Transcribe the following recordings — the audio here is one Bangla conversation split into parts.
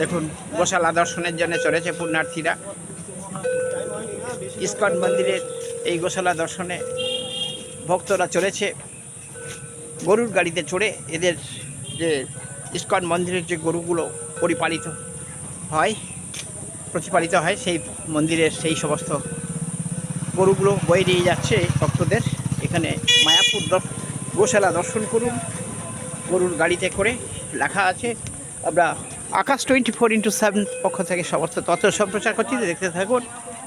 দেখুন, গোশালা দর্শনের জন্য চলেছে পুণ্যার্থীরা। ইস্কন মন্দিরের এই গোশালা দর্শনে ভক্তরা চলেছে গরুর গাড়িতে চড়ে এদের যে ইস্কন মন্দিরের যে গরুগুলো পরিপালিত হয়, প্রতিপালিত হয়, সেই মন্দিরের সেই সমস্ত গরুগুলো বয়ে নিয়ে যাচ্ছে ভক্তদের। এখানে মায়াপুর গোশালা দর্শন করুন। গরুর গাড়িতে করে লেখা আছে। আমরা Akash twenty four into seven পক্ষ থেকে সমস্ত তথ্য সম্প্রচার করছি, দেখতে থাকুন।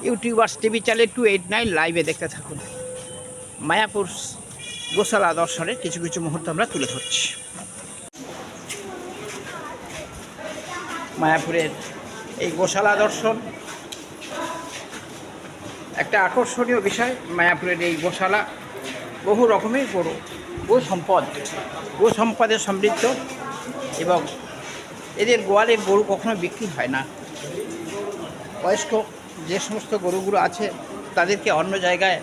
YouTubers TV channel two eight nine লাইভে দেখতে থাকুন। মায়াপুর গোশালা দর্শনের কিছু কিছু মুহূর্ত আমরা তুলে ধরছি। মায়াপুরের এই গোশালা দর্শন একটা আকর্ষণীয় বিষয়। মায়াপুরের এই গোশালা বহু রকমের গরু গো সম্পদ গো সম্পদে সমৃদ্ধ এবং এদের গোয়ালের গরু কখনো বিক্রি হয় না। বয়স্ক যে সমস্ত গরুগুলো আছে, তাদেরকে অন্য জায়গায়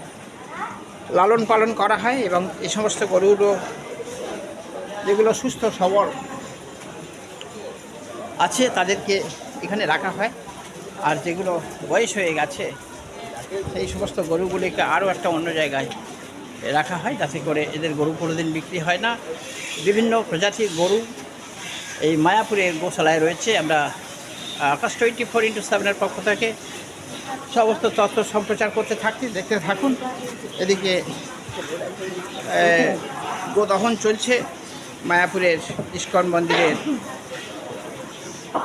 লালন পালন করা হয় এবং এই সমস্ত গরুগুলো যেগুলো সুস্থ, সবল আছে, তাদেরকে এখানে রাখা হয়। আর যেগুলো বয়স হয়ে গেছে, সেই সমস্ত গরুগুলিকে আরও একটা অন্য জায়গায় রাখা হয়, যাতে করে এদের গরু কোনোদিন বিক্রি হয় না। বিভিন্ন প্রজাতির গরু এই মায়াপুরের গোশালায় রয়েছে। আমরা আকাশ টোয়েন্টি ফোর ইন্টু সেভেনের পক্ষ থেকে সমস্ত তথ্য সম্প্রচার করতে থাকছি দেখতে থাকুন। এদিকে গোদহন চলছে মায়াপুরের ইস্কন মন্দিরের।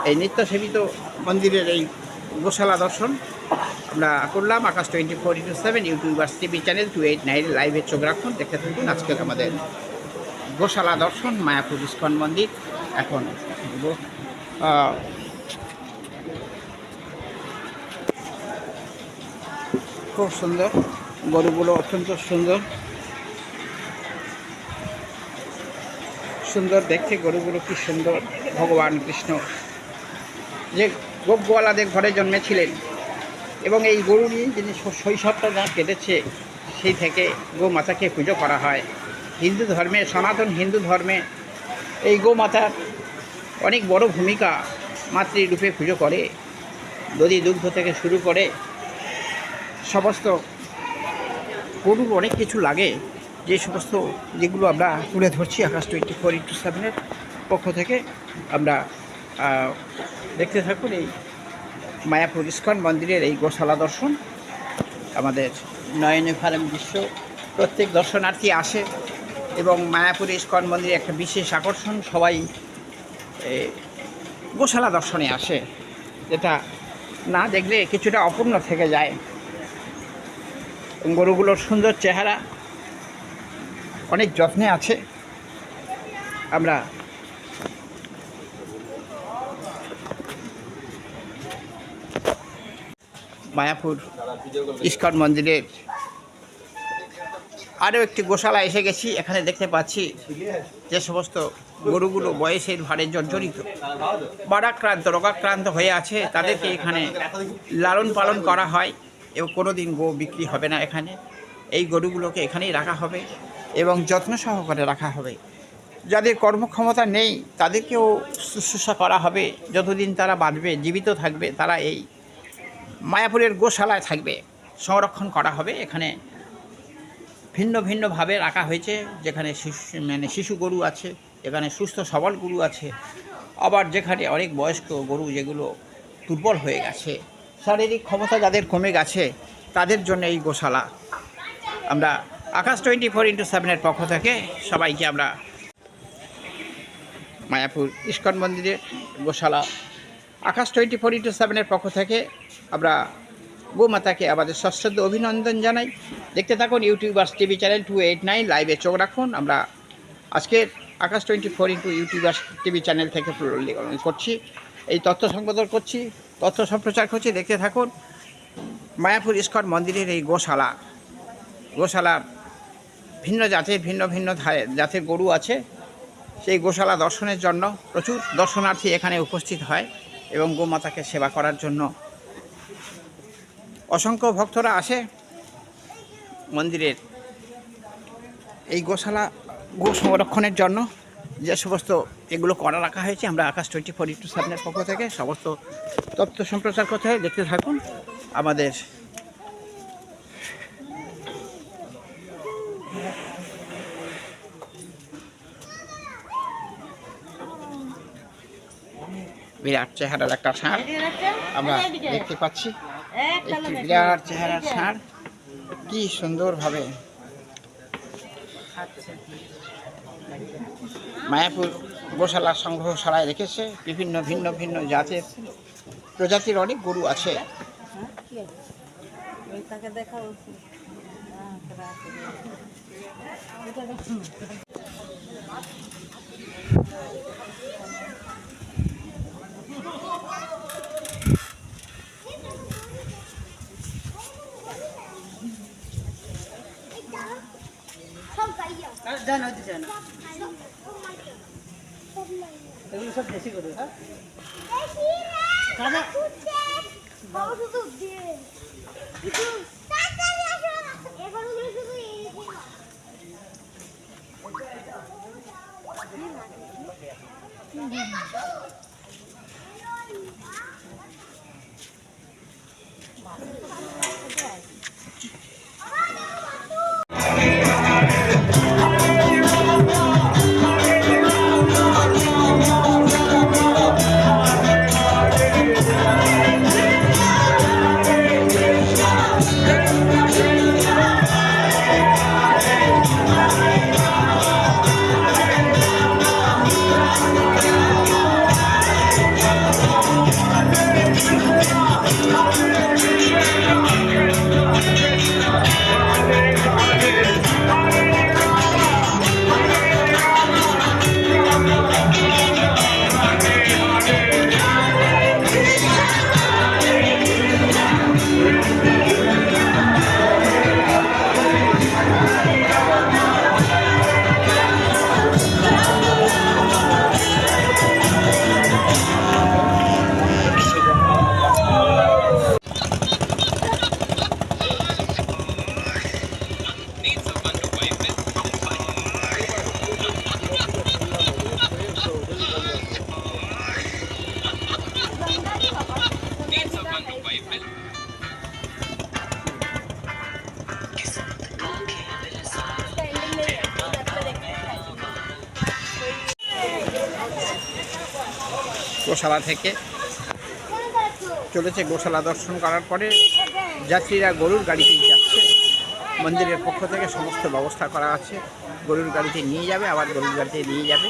এই নিত্য সেবিত মন্দিরের এই গোশালা দর্শন আমরা করলাম। Akash twenty four into seven YouTubers TV channel two eight nine লাইভে চোখ রাখুন। দেখতে থাকুন আজকের আমাদের গোশালা দর্শন, মায়াপুর ইস্কন মন্দির। এখন গো- খুব সুন্দর। গরুগুলো অত্যন্ত সুন্দর। সুন্দর দেখতে গরুগুলো কি সুন্দর, ভগবান কৃষ্ণ। যে গোপগোয়ালাদের ঘরে জন্মেছিলেন এবং এই গরু নিয়ে যিনি শৈশবটা যা কেটেছে, সেই থেকে গোমাতাকে পুজো করা হয়। হিন্দু ধর্মে, সনাতন হিন্দু ধর্মে এই গোমাতার অনেক বড় ভূমিকা মাতৃরূপে পুজো করে। দধি দুগ্ধ থেকে শুরু করে সমস্ত গরুর অনেক কিছু লাগে। যে সমস্ত যেগুলো আমরা তুলে ধরছি আকাশ টোয়েন্টি ফোর ইন্টু সেভেনের পক্ষ থেকে, আমরা দেখতে থাকুন এই মায়াপুর ইস্কন মন্দিরের এই গোশালা দর্শন। আমাদের নয়নে ফারাম দৃশ্য প্রত্যেক দর্শনার্থী আসে। এবং মায়াপুর ইস্কন মন্দিরে একটা বিশেষ আকর্ষণ, সবাই গোশালা দর্শনে আসে। যেটা না দেখলে কিছুটা অপূর্ণ থেকে যায়। গরুগুলোর সুন্দর চেহারা, অনেক যত্নে আছে। আমরা মায়াপুর ইস্কন মন্দিরের আরও একটি গোশালা এসে গেছি। এখানে দেখতে পাচ্ছি যে সমস্ত গরুগুলো বয়সের ভারে জর্জরিত। বারাক্রান্ত, রোগাক্রান্ত হয়ে আছে। তাদেরকে এখানে লালন পালন করা হয়। এবং কোনো দিন গো বিক্রি হবে না এখানে। এই গরুগুলোকে এখানেই রাখা হবে এবং যত্ন সহকারে রাখা হবে। যাদের কর্মক্ষমতা নেই, তাদেরকেও শুশ্রূষা করা হবে। যতদিন তারা বাঁচবে, জীবিত থাকবে, তারা এই মায়াপুরের গোশালায় থাকবে। সংরক্ষণ করা হবে। এখানে ভিন্ন ভিন্নভাবে রাখা হয়েছে। যেখানে শিশু মানে শিশু গরু আছে এখানে সুস্থ সবল গরু আছে, আবার যেখানে অনেক বয়স্ক গরু যেগুলো দুর্বল হয়ে গেছে। শারীরিক ক্ষমতা যাদের কমে গেছে, তাদের জন্য এই গোশালা। আমরা আকাশ টোয়েন্টি ফোর ইন্টু সেভেনের পক্ষ থেকে সবাইকে আমরা মায়াপুর ইস্কন মন্দিরের গোশালা, আকাশ টোয়েন্টি ফোর ইন্টু সেভেনের পক্ষ থেকে আমরা গোমাতাকে আমাদের সশ্রদ্ধ অভিনন্দন জানাই। দেখতে থাকুন YouTubers TV channel two eight nine, লাইভে চোখ রাখুন। আমরা আজকের Akash twenty four into YouTubers TV channel থেকে করছি। এই তথ্য সংবোধন করছি, তথ্য সম্প্রচার করছি। দেখতে থাকুন মায়াপুর ইস্কন মন্দিরের এই গোশালা। গোশালা ভিন্ন জাতের, ভিন্ন ভিন্ন জাতের গরু আছে। সেই গোশালা দর্শনের জন্য প্রচুর দর্শনার্থী এখানে উপস্থিত হয় এবং গোমাতাকে সেবা করার জন্য অসংখ্য ভক্তরা আসে মন্দিরের এই গোশালা গো সংরক্ষণের জন্য। যে সমস্ত এগুলো করা রাখা হয়েছে, আমরা আকাশ টোয়েন্টি ফোর ইন্টু সেভেনের পক্ষ থেকে সমস্ত তথ্য সম্প্রচার করতে হয়। দেখতে থাকুন আমাদের বিরাট চেহারার একটা ষাঁড় আমরা দেখতে পাচ্ছি। একটি বিরাট চেহারার ষাঁড় কি সুন্দরভাবে। মায়াপুর গোশালা সংগ্রহশালায় রেখেছে বিভিন্ন ভিন্ন ভিন্ন জাতের প্রজাতির অনেক গরু আছে। তাকে দেখা উচিত জানো জানো এগুলো সব দেশি করে হ্যাঁ? কাদা গোশালা থেকে। চলেছে গোশালা দর্শন করার পরে যাত্রীরা গরুর গাড়িতে যাচ্ছে। মন্দিরের পক্ষ থেকে সমস্ত ব্যবস্থা করা আছে। গরুর গাড়িতে নিয়ে যাবে, আবার গরুর গাড়িতে নিয়ে যাবে।